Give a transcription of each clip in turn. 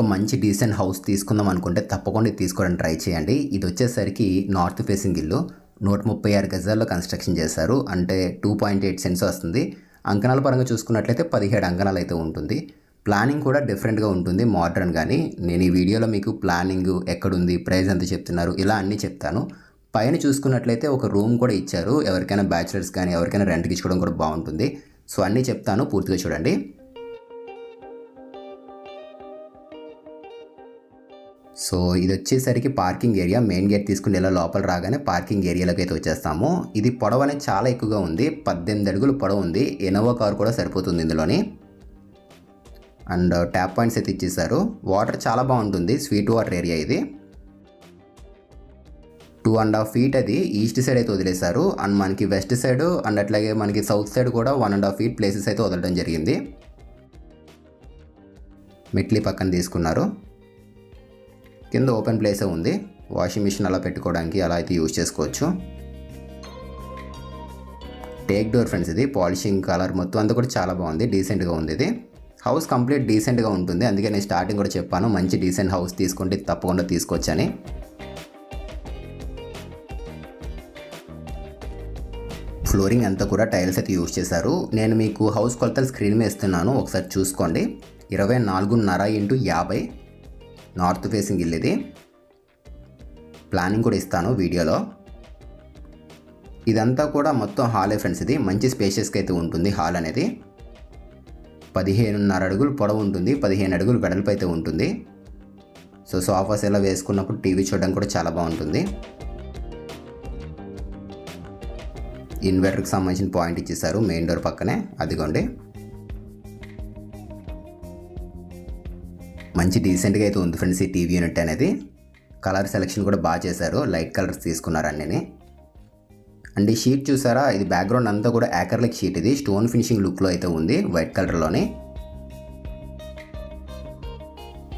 ఒక మంచి decent house తీసుకుందాం అనుకుంటే తప్పకుండా తీసుకోవడానికి ట్రై చేయండి. ఇది వచ్చేసరికి నార్త్ ఫేసింగ్ ఇల్లు. నూట ముప్పై ఆరు గజాల్లో కన్స్ట్రక్షన్ చేశారు. అంటే టూ పాయింట్ ఎయిట్ సెన్స్ వస్తుంది. అంకణాల పరంగా చూసుకున్నట్లయితే పదిహేడు అంకణాలు అయితే ఉంటుంది. ప్లానింగ్ కూడా డిఫరెంట్గా ఉంటుంది మోడర్న్ కానీ నేను ఈ వీడియోలో మీకు ప్లానింగ్ ఎక్కడుంది ప్రైస్ ఎంత చెప్తున్నారు ఇలా అన్నీ చెప్తాను. పైన చూసుకున్నట్లయితే ఒక రూమ్ కూడా ఇచ్చారు. ఎవరికైనా బ్యాచిలర్స్ కానీ ఎవరికైనా రెంట్కి ఇచ్చుకోవడం కూడా బాగుంటుంది. సో అన్నీ చెప్తాను. పూర్తిగా చూడండి. సో ఇది వచ్చేసరికి పార్కింగ్ ఏరియా. మెయిన్ గేట్ తీసుకుని ఇలా లోపల రాగానే పార్కింగ్ ఏరియాలోకి అయితే వచ్చేస్తాము. ఇది పొడవు అనేది చాలా ఎక్కువగా ఉంది. పద్దెనిమిది అడుగులు పొడవు ఉంది. ఎనోవా కార్ కూడా సరిపోతుంది ఇందులోని. అండ్ ట్యాప్ పాయింట్స్ అయితే ఇచ్చేసారు. వాటర్ చాలా బాగుంటుంది. స్వీట్ వాటర్ ఏరియా ఇది. టూ అండ్ హాఫ్ ఫీట్ అది. ఈస్ట్ సైడ్ అయితే వదిలేశారు. అండ్ మనకి వెస్ట్ సైడ్ అండ్ అట్లాగే మనకి సౌత్ సైడ్ కూడా one and half feet places అయితే వదలడం జరిగింది. మెట్లీ పక్కన తీసుకున్నారు. కింద ఓపెన్ ప్లేసే ఉంది. వాషింగ్ మిషన్ అలా పెట్టుకోవడానికి అలా అయితే యూజ్ చేసుకోవచ్చు. టేక్ డోర్ ఫ్రెండ్స్ ఇది పాలిషింగ్ కలర్ మొత్తం అంతా కూడా చాలా బాగుంది. డీసెంట్గా ఉంది ఇది. హౌస్ కంప్లీట్ డీసెంట్గా ఉంటుంది. అందుకే నేను స్టార్టింగ్ కూడా చెప్పాను. మంచి డీసెంట్ హౌస్ తీసుకుంటే తప్పకుండా తీసుకోవచ్చని. ఫ్లోరింగ్ అంతా కూడా టైల్స్ అయితే యూజ్ చేశారు. నేను మీకు హౌస్ కొలతలు స్క్రీన్ మీద ఇస్తున్నాను. ఒకసారి చూసుకోండి. ఇరవై నాలుగున్నర ఇంటూ యాభై. నార్త్ ఫేసింగ్ ఇల్లు ఇది ప్లానింగ్ కూడా ఇస్తాను వీడియోలో. ఇదంతా కూడా మొత్తం హాలే ఫ్రెండ్స్ ఇది. మంచి స్పేషియస్గా అయితే ఉంటుంది హాల్ అనేది. పదిహేనున్నర అడుగులు పొడవు ఉంటుంది. పదిహేను అడుగులు వెడల్పు అయితే ఉంటుంది. సో సోఫాస్ ఎలా వేసుకున్నప్పుడు టీవీ చూడడం కూడా చాలా బాగుంటుంది. ఇన్వర్టర్కి సంబంధించిన పాయింట్ ఇచ్చేసారు మెయిన్ డోర్ పక్కనే. అదిగోండి. మంచి డీసెంట్గా అయితే ఉంది ఫ్రెండ్స్ ఈ టీవీ యూనిట్ అనేది. కలర్ సెలెక్షన్ కూడా బాగా చేశారు. లైట్ కలర్స్ తీసుకున్నారు అన్నీ అండ్ ఈ షీట్ చూసారా? ఇది బ్యాక్గ్రౌండ్ అంతా కూడా యాకర్లిక్ షీట్ ఇది. స్టోన్ ఫినిషింగ్ లుక్లో అయితే ఉంది వైట్ కలర్లోని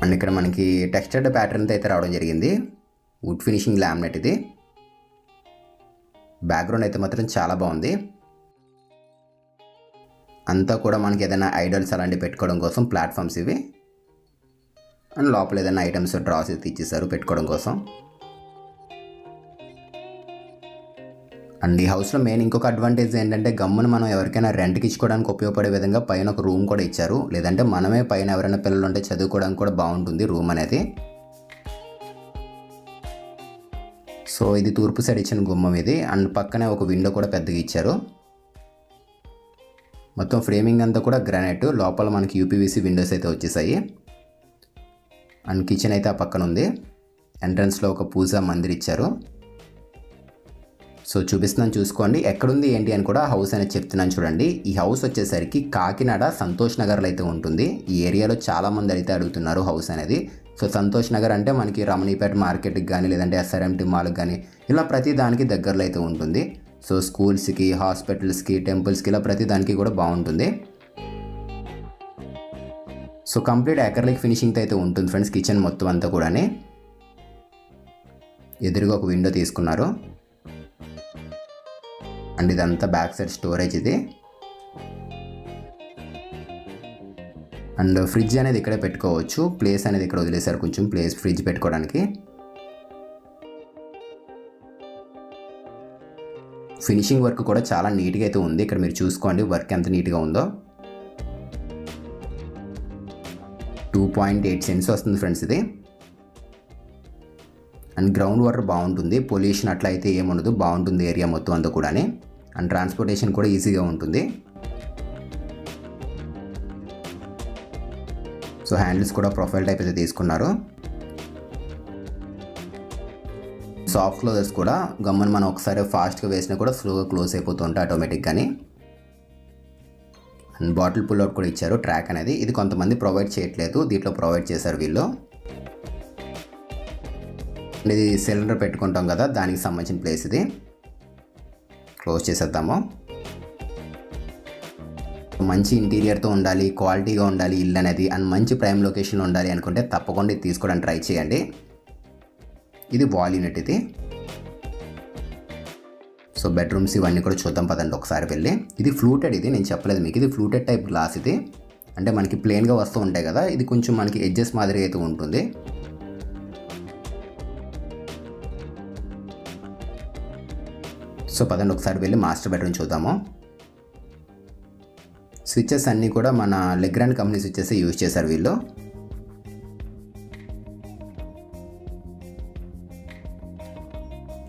అండ్ ఇక్కడ మనకి టెక్స్చర్డ్ ప్యాటర్న్తో అయితే రావడం జరిగింది. వుడ్ ఫినిషింగ్ లామినేట్ ఇది. బ్యాక్గ్రౌండ్ అయితే మాత్రం చాలా బాగుంది. అంతా కూడా మనకి ఏదైనా ఐడల్స్ అలాంటివి పెట్టుకోవడం కోసం ప్లాట్ఫామ్స్ ఇవి. అండ్ లోపల ఏదైనా ఐటమ్స్ డ్రాస్ అయితే ఇచ్చేసారు పెట్టుకోవడం కోసం. అండ్ ఈ హౌస్లో మెయిన్ ఇంకొక అడ్వాంటేజ్ ఏంటంటే గమ్మును మనం ఎవరికైనా రెంట్కి ఇచ్చుకోవడానికి ఉపయోగపడే విధంగా పైన ఒక రూమ్ కూడా ఇచ్చారు. లేదంటే మనమే పైన ఎవరైనా పిల్లలు ఉంటే చదువుకోవడానికి కూడా బాగుంటుంది రూమ్ అనేది. సో ఇది తూర్పు సైడ్ ఇచ్చిన గుమ్మం ఇది. అండ్ పక్కనే ఒక విండో కూడా పెద్దగా ఇచ్చారు. మొత్తం ఫ్రేమింగ్ అంతా కూడా గ్రానైట్. లోపల మనకి యూపీవీసీ విండోస్ అయితే వచ్చేసాయి. అండ్ కిచెన్ అయితే ఆ పక్కన ఉంది. ఎంట్రన్స్లో ఒక పూజా మందిర్ ఇచ్చారు. సో చూపిస్తున్నాను చూసుకోండి. ఎక్కడుంది ఏంటి అని కూడా హౌస్ అనేది చెప్తున్నాను చూడండి. ఈ హౌస్ వచ్చేసరికి కాకినాడ సంతోష్ నగర్లో అయితే ఉంటుంది. ఈ ఏరియాలో చాలామంది అయితే అడుగుతున్నారు హౌస్ అనేది. సో సంతోష్ నగర్ అంటే మనకి రమణీపేట మార్కెట్కి కానీ లేదంటే ఎస్ఆర్ఎంటీ మాల్కి కానీ ఇలా ప్రతి దానికి దగ్గరలో అయితే ఉంటుంది. సో స్కూల్స్కి హాస్పిటల్స్కి టెంపుల్స్కి ఇలా ప్రతి దానికి కూడా బాగుంటుంది. సో కంప్లీట్ అకర్లిక్ ఫినిషింగ్తో అయితే ఉంటుంది ఫ్రెండ్స్ కిచెన్ మొత్తం అంతా కూడానే. ఎదురుగా ఒక విండో తీసుకున్నారు. అండ్ ఇదంతా బ్యాక్ సైడ్ స్టోరేజ్ ఇది. అండ్ ఫ్రిడ్జ్ అనేది ఇక్కడే పెట్టుకోవచ్చు. ప్లేస్ అనేది ఇక్కడ వదిలేశారు కొంచెం ప్లేస్ ఫ్రిడ్జ్ పెట్టుకోవడానికి. ఫినిషింగ్ వర్క్ కూడా చాలా నీట్గా అయితే ఉంది. ఇక్కడ మీరు చూసుకోండి వర్క్ ఎంత నీట్గా ఉందో. టూ పాయింట్ ఎయిట్ సెన్స్ వస్తుంది ఫ్రెండ్స్ ఇది. అండ్ గ్రౌండ్ వాటర్ బాగుంటుంది. పొల్యూషన్ అట్లా అయితే ఏముండదు బాగుంటుంది ఏరియా మొత్తం అంతా కూడా అండ్ ట్రాన్స్పోర్టేషన్ కూడా ఈజీగా ఉంటుంది. సో హ్యాండిల్స్ కూడా ప్రొఫైల్ టైప్ అయితే తీసుకున్నారు. సాఫ్ట్ క్లోజర్స్ కూడా గమ్మని మనం ఒకసారి ఫాస్ట్గా వేసినా కూడా స్లోగా క్లోజ్ అయిపోతుంటాయి ఉంటాయి బాటిల్ పుల్ అవుట్ కూడా ఇచ్చారు. ట్రాక్ అనేది ఇది కొంతమంది ప్రొవైడ్ చేయట్లేదు. దీంట్లో ప్రొవైడ్ చేశారు వీళ్ళు. ఇది సిలిండర్ పెట్టుకుంటాం కదా దానికి సంబంధించిన ప్లేస్ ఇది. క్లోజ్ చేసేద్దాము. మంచి ఇంటీరియర్తో ఉండాలి క్వాలిటీగా ఉండాలి ఇల్లు అనేది అండ్ మంచి ప్రైమ్ లొకేషన్ ఉండాలి అనుకుంటే తప్పకుండా తీసుకోవడానికి ట్రై చేయండి. ఇది వాల్ యూనిట్ ఇది. సో బెడ్రూమ్స్ ఇవన్నీ కూడా చూద్దాం పదండి ఒకసారి వెళ్ళి. ఇది ఫ్లూటెడ్ ఇది నేను చెప్పలేదు మీకు. ఇది ఫ్లూటెడ్ టైప్ గ్లాస్ ఇది. అంటే మనకి ప్లెయిన్గా వస్తూ ఉంటాయి కదా ఇది కొంచెం మనకి ఎడ్జెస్ మాదిరి అయితే ఉంటుంది. సో పదండి ఒకసారి వెళ్ళి మాస్టర్ బెడ్రూమ్ చూద్దాము. స్విచ్చెస్ అన్నీ కూడా మన లెగ్రాండ్ కంపెనీ స్విచ్చెస్ యూజ్ చేశారు వీళ్ళు.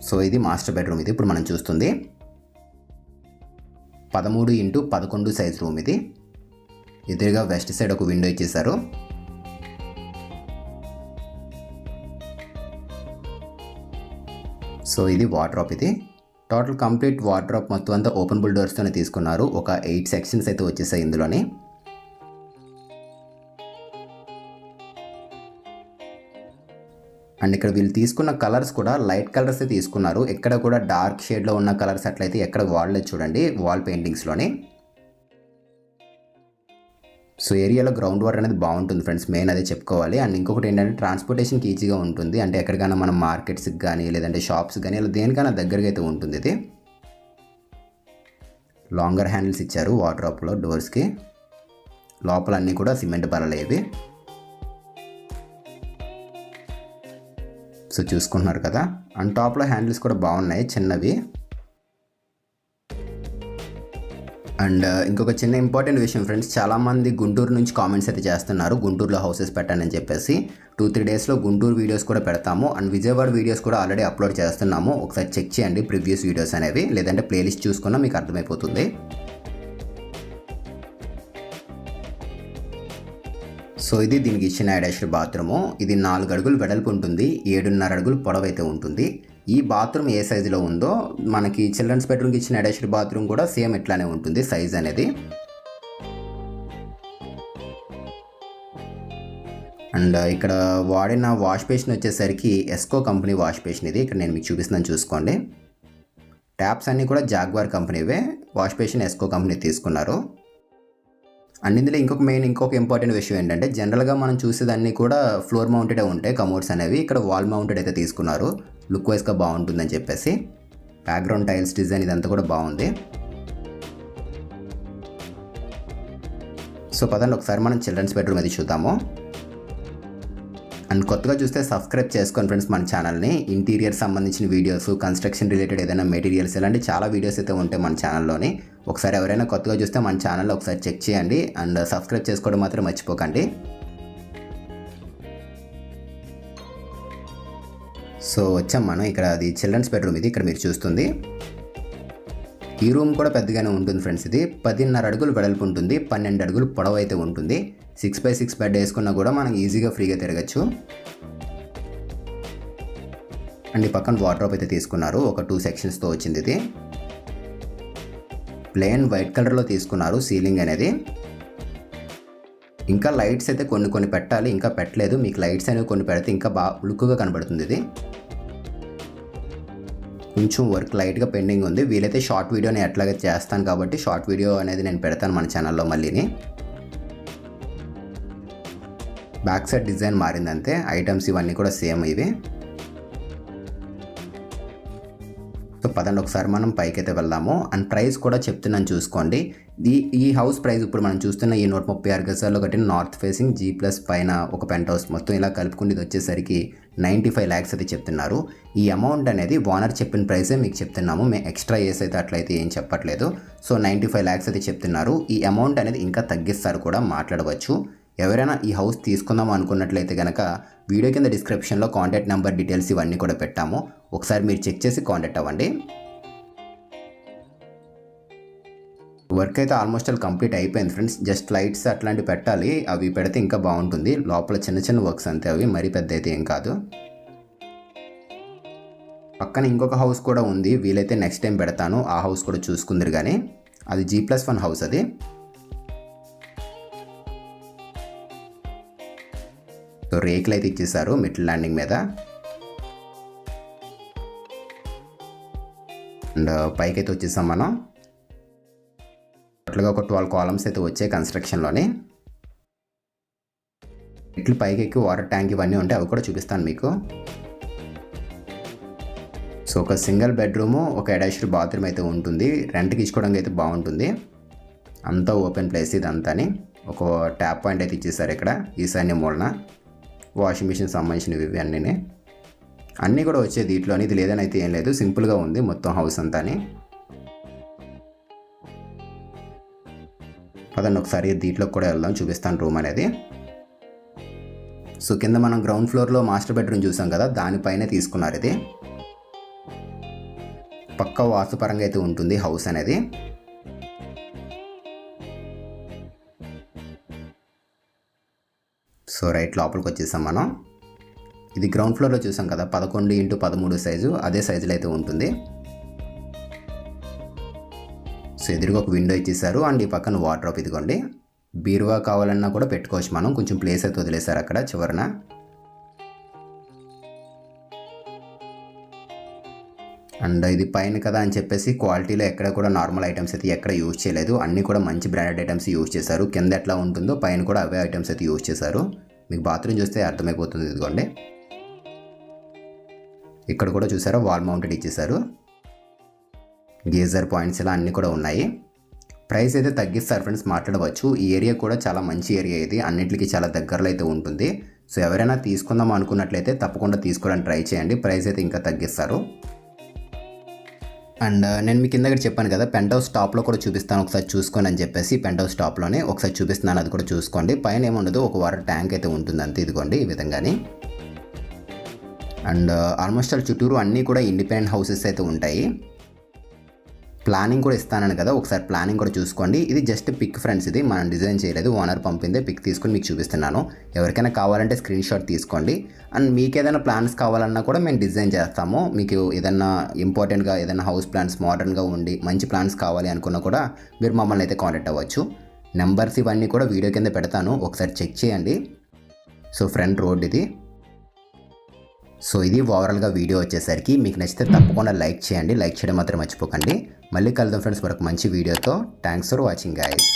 సో ఇది మాస్టర్ బెడ్రూమ్ ఇది. ఇప్పుడు మనం చూస్తుంది. పదమూడు ఇంటూ పదకొండు సైజ్ రూమ్ ఇది. ఎదురుగా వెస్ట్ సైడ్ ఒక విండో ఇచ్చేసారు సో ఇది వార్డ్రాప్ ఇది. టోటల్ కంప్లీట్ వార్డ్రాప్ మొత్తం అంతా ఓపెన్ బుల్ డోర్స్తోనే తీసుకున్నారు. ఒక ఎయిట్ సెక్షన్స్ అయితే వచ్చేసాయి ఇందులోని. అండ్ ఇక్కడ వీళ్ళు తీసుకున్న కలర్స్ కూడా లైట్ కలర్స్ తీసుకున్నారు. ఎక్కడ కూడా డార్క్ షేడ్లో ఉన్న కలర్స్ అట్లయితే ఎక్కడ వాడలేదు చూడండి వాల్ పెయింటింగ్స్లోని సో ఏరియాలో గ్రౌండ్ వాటర్ అనేది బాగుంటుంది ఫ్రెండ్స్ మెయిన్ అదే చెప్పుకోవాలి. అండ్ ఇంకొకటి ఏంటంటే ట్రాన్స్పోర్టేషన్కి ఈజీగా ఉంటుంది. అంటే ఎక్కడికైనా మనం మార్కెట్స్కి కానీ లేదంటే షాప్స్ కానీ ఇలా దేనికైనా దగ్గరగా అయితే ఉంటుంది ఇది. లాంగర్ హ్యాండిల్స్ ఇచ్చారు వాటర్ డోర్స్కి. లోపల అన్నీ కూడా సిమెంట్ బరలేవి సో చూసుకుంటున్నారు కదా. అండ్ టాప్లో హ్యాండిల్స్ కూడా బాగున్నాయి చిన్నవి. అండ్ uh, ఇంకొక చిన్న ఇంపార్టెంట్ విషయం ఫ్రెండ్స్ చాలామంది గుంటూరు నుంచి కామెంట్స్ అయితే చేస్తున్నారు గుంటూరులో హౌసెస్ పెట్టండి అని చెప్పేసి. టూ త్రీ డేస్లో గుంటూరు వీడియోస్ కూడా పెడతాము. అండ్ విజయవాడ వీడియోస్ కూడా ఆల్రెడీ అప్లోడ్ చేస్తున్నాము. ఒకసారి చెక్ చేయండి ప్రీవియస్ వీడియోస్ అనేవి. లేదంటే ప్లేలిస్ట్ చూసుకున్నా మీకు అర్థమైపోతుంది. సో ఇది దీనికి ఇచ్చిన అటాచ్డ్ బాత్రూము. ఇది నాలుగు అడుగులు వెడల్పు ఉంటుంది. ఏడున్నర అడుగులు పొడవు అయితే ఉంటుంది. ఈ బాత్రూమ్ ఏ సైజులో ఉందో మనకి చిల్డ్రన్స్ బెడ్రూమ్కి ఇచ్చిన అటాచ్డ్ బాత్రూమ్ కూడా సేమ్ ఇట్లానే ఉంటుంది సైజ్ అనేది. అండ్ ఇక్కడ వాడిన వాష్ బేసిన్ వచ్చేసరికి ఎస్కో కంపెనీ వాష్ బేసిన్ ఇది. ఇక్కడ నేను మీకు చూపిస్తున్నాను చూసుకోండి. ట్యాప్స్ అన్నీ కూడా జాగ్వార్ కంపెనీవే. వాష్ బేసిన్ ఎస్కో కంపెనీ తీసుకున్నారు. అండ్ ఇందులో ఇంకొక మెయిన్ ఇంకొక ఇంపార్టెంట్ విషయం ఏంటంటే జనరల్గా మనం చూసేదాన్ని కూడా ఫ్లోర్ మౌంటెడే ఉంటాయి కమోడ్స్ అనేవి. ఇక్కడ వాల్ మౌంటెడ్ అయితే తీసుకున్నారు. లుక్ వైజ్గా బాగుంటుందని చెప్పేసి. బ్యాక్గ్రౌండ్ టైల్స్ డిజైన్ ఇదంతా కూడా బాగుంది. సో పదండి ఒకసారి మనం చిల్డ్రన్స్ బెడ్రూమ్ అది చూద్దాము. అండ్ కొత్తగా చూస్తే సబ్స్క్రైబ్ చేసుకోండి ఫ్రెండ్స్ మన ఛానల్ని. ఇంటీరియర్ సంబంధించిన వీడియోస్ కన్స్ట్రక్షన్ రిలేటెడ్ ఏదైనా మెటీరియల్స్ ఇలాంటి చాలా వీడియోస్ అయితే ఉంటాయి మన ఛానల్లోని. ఒకసారి ఎవరైనా కొత్తగా చూస్తే మన ఛానల్లో ఒకసారి చెక్ చేయండి అండ్ సబ్స్క్రైబ్ చేసుకోవడం మాత్రం మర్చిపోకండి. సో వచ్చాం మనం. ఇక్కడ అది చిల్డ్రన్స్ బెడ్రూమ్ ఇది. ఇక్కడ మీరు చూస్తుంది. ఈ రూమ్ కూడా పెద్దగానే ఉంటుంది ఫ్రెండ్స్ ఇది. పదిన్నర అడుగులు వెడల్పు ఉంటుంది. పన్నెండు అడుగులు పొడవు అయితే ఉంటుంది. సిక్స్ బై సిక్స్ బెడ్ వేసుకున్నా కూడా మనం ఈజీగా ఫ్రీగా తిరగచ్చు. అండ్ ఈ పక్కన వాటర్ అయితే తీసుకున్నారు. ఒక టూ సెక్షన్స్తో వచ్చింది ఇది. ప్లెయిన్ వైట్ కలర్లో తీసుకున్నారు సీలింగ్ అనేది. ఇంకా లైట్స్ అయితే కొన్ని కొన్ని పెట్టాలి. ఇంకా పెట్టలేదు. మీకు లైట్స్ అనేవి కొన్ని పెడితే ఇంకా బాగా లుక్గా కనబడుతుంది ఇది. కొంచెం వర్క్ లైట్గా పెండింగ్ ఉంది. వీలైతే షార్ట్ వీడియోని ఎట్లాగైతే చేస్తాను కాబట్టి షార్ట్ వీడియో అనేది నేను పెడతాను మన ఛానల్లో మళ్ళీని. బ్యాక్ సైడ్ డిజైన్ మారిందంతే. ఐటమ్స్ ఇవన్నీ కూడా సేమ్ ఇవి. సో పదండి ఒకసారి మనం పైకి అయితే వెళ్దాము. అండ్ ప్రైస్ కూడా చెప్తున్నాను చూసుకోండి. ఈ ఈ హౌస్ ప్రైస్ ఇప్పుడు మనం చూస్తున్న ఈ నూట ముప్పై ఆరు గజాల్లో కట్టిన నార్త్ ఫేసింగ్ జీ ప్లస్ పైన ఒక పెంట్ హౌస్ మొత్తం ఇలా కలుపుకునేది వచ్చేసరికి నైంటీ ఫైవ్ ల్యాక్స్ అయితే చెప్తున్నారు. ఈ అమౌంట్ అనేది ఓనర్ చెప్పిన ప్రైసే మీకు చెప్తున్నాము. మేము ఎక్స్ట్రా ఏస్ అయితే అట్లయితే ఏం చెప్పట్లేదు. సో నైంటీ ఫైవ్ ల్యాక్స్ అయితే చెప్తున్నారు. ఈ అమౌంట్ అనేది ఇంకా తగ్గిస్తారు కూడా మాట్లాడవచ్చు. ఎవరైనా ఈ హౌస్ తీసుకుందాం అనుకున్నట్లయితే కనుక వీడియో కింద డిస్క్రిప్షన్లో కాంటాక్ట్ నెంబర్ డీటెయిల్స్ ఇవన్నీ కూడా పెట్టాము. ఒకసారి మీరు చెక్ చేసి కాంటాక్ట్ అవ్వండి. వర్క్ అయితే ఆల్మోస్ట్ ఆల్ కంప్లీట్ అయిపోయింది ఫ్రెండ్స్ జస్ట్ లైట్స్ అట్లాంటివి పెట్టాలి. అవి పెడితే ఇంకా బాగుంటుంది. లోపల చిన్న చిన్న వర్క్స్ అంతే అవి. మరీ పెద్ద అయితే ఏం కాదు. పక్కన ఇంకొక హౌస్ కూడా ఉంది. వీలైతే నెక్స్ట్ టైం పెడతాను. ఆ హౌస్ కూడా చూసుకుందరు కానీ అది జీ ప్లస్ వన్ హౌస్ అది. సో రేకులు అయితే ఇచ్చేసారు. మిడిల్ ల్యాండింగ్ మీద. అండ్ uh, పైకి అయితే వచ్చేసాం మనం. టోటల్గా ఒక ట్వెల్వ్ కాలమ్స్ అయితే వచ్చాయి కన్స్ట్రక్షన్లోని ఇట్లు పైకి ఎక్కి వాటర్ ట్యాంక్ ఇవన్నీ ఉంటాయి అవి కూడా చూపిస్తాను మీకు. సో ఒక సింగిల్ బెడ్రూము ఒక అటాచ్డ్ బాత్రూమ్ అయితే ఉంటుంది. రెంట్కి ఇచ్చుకోవడానికి అయితే బాగుంటుంది. అంతా ఓపెన్ ప్లేస్ ఇదంతాని ఒక ట్యాప్ పాయింట్ అయితే ఇచ్చేసారు ఇక్కడ ఈశాన్య మూలన. వాషింగ్ మిషన్ సంబంధించినవి ఇవి అన్నీ అన్నీ కూడా వచ్చే దీంట్లోని ఇది లేదని అయితే ఏం లేదు. సింపుల్గా ఉంది మొత్తం హౌస్ అంతానే. పదండి ఒకసారి దీంట్లోకి కూడా వెళ్దాం చూపిస్తాను రూమ్ అనేది. సో కింద మనం గ్రౌండ్ ఫ్లోర్లో మాస్టర్ బెడ్రూమ్ చూసాం కదా దానిపైనే తీసుకున్నారు ఇది. పక్క వాస్తుపరంగా అయితే ఉంటుంది హౌస్ అనేది. సో రైట్ లోపలికి వచ్చేసాం మనం. ఇది గ్రౌండ్ ఫ్లోర్లో చూసాం కదా పదకొండు ఇంటూ పదమూడు సైజు అదే సైజులో అయితే ఉంటుంది. సో ఎదురుగా ఒక విండో ఇచ్చేసారు అండ్ ఈ పక్కన వాటర్ ఇదిగోండి. బీరువా కావాలన్నా కూడా పెట్టుకోవచ్చు మనం కొంచెం ప్లేస్ అయితే వదిలేశారు అక్కడ చివరన. అండ్ ఇది పైన కదా అని చెప్పేసి క్వాలిటీలో ఎక్కడ కూడా నార్మల్ ఐటమ్స్ అయితే ఎక్కడ యూజ్ చేయలేదు. అన్నీ కూడా మంచి బ్రాండెడ్ ఐటమ్స్ యూజ్ చేశారు. కింద ఎట్లా ఉంటుందో పైన కూడా అవే ఐటమ్స్ అయితే యూజ్ చేశారు. మీకు బాత్రూమ్ చూస్తే అర్థమైపోతుంది ఇదిగోండి. ఇక్కడ కూడా చూసారా వాల్ మౌంటెడ్ ఇచ్చేసారు గీజర్ పాయింట్స్ ఇలా అన్నీ కూడా ఉన్నాయి. ప్రైస్ అయితే తగ్గిస్తారు ఫ్రెండ్స్ మాట్లాడవచ్చు. ఈ ఏరియా కూడా చాలా మంచి ఏరియా ఇది అన్నింటికి చాలా దగ్గరలో అయితే ఉంటుంది. సో ఎవరైనా తీసుకుందాం అనుకున్నట్లయితే తప్పకుండా తీసుకోవడానికి ట్రై చేయండి ప్రైస్ అయితే ఇంకా తగ్గిస్తారు. అండ్ uh, నేను మీకు కింద చెప్పాను కదా పెంట్ హౌస్ టాప్లో కూడా చూపిస్తాను ఒకసారి చూసుకోండి అని చెప్పేసి పెంట్ హౌస్ టాప్లోనే ఒకసారి చూపిస్తున్నాను అది కూడా చూసుకోండి. పైన ఏముండదు ఒక వాటర్ ట్యాంక్ అయితే ఉంటుంది అంతే ఇదిగోండి ఈ విధంగానే. అండ్ uh, ఆల్మోస్ట్ ఆల్ చుట్టూరు అన్నీ కూడా ఇండిపెండెంట్ హౌసెస్ అయితే ఉంటాయి. ప్లానింగ్ కూడా ఇస్తానని కదా ఒకసారి ప్లానింగ్ కూడా చూసుకోండి. ఇది జస్ట్ పిక్ ఫ్రెండ్స్ ఇది మనం డిజైన్ చేయలేదు ఓనర్ పంపిందే పిక్ తీసుకుని మీకు చూపిస్తున్నాను. ఎవరికైనా కావాలంటే స్క్రీన్ షాట్ తీసుకోండి. అండ్ మీకు ఏదైనా ప్లాన్స్ కావాలన్నా కూడా మేము డిజైన్ చేస్తాము. మీకు ఏదైనా ఇంపార్టెంట్గా ఏదైనా హౌస్ ప్లాన్స్ మోడర్న్గా ఉండి మంచి ప్లాన్స్ కావాలి అనుకున్నా కూడా మీరు మమ్మల్ని అయితే కాంటాక్ట్ అవ్వచ్చు. నెంబర్స్ ఇవన్నీ కూడా వీడియో కింద పెడతాను. ఒకసారి చెక్ చేయండి. సో ఫ్రంట్ రోడ్ ఇది. సో ఇది ఓవరాల్గా వీడియో వచ్చేసరికి. మీకు నచ్చితే తప్పకుండా లైక్ చేయండి. లైక్ చేయడం మాత్రం మర్చిపోకండి. మళ్ళీ కలుద్దాం ఫ్రెండ్స్. మరొక మంచి వీడియోతో. Thanks for watching guys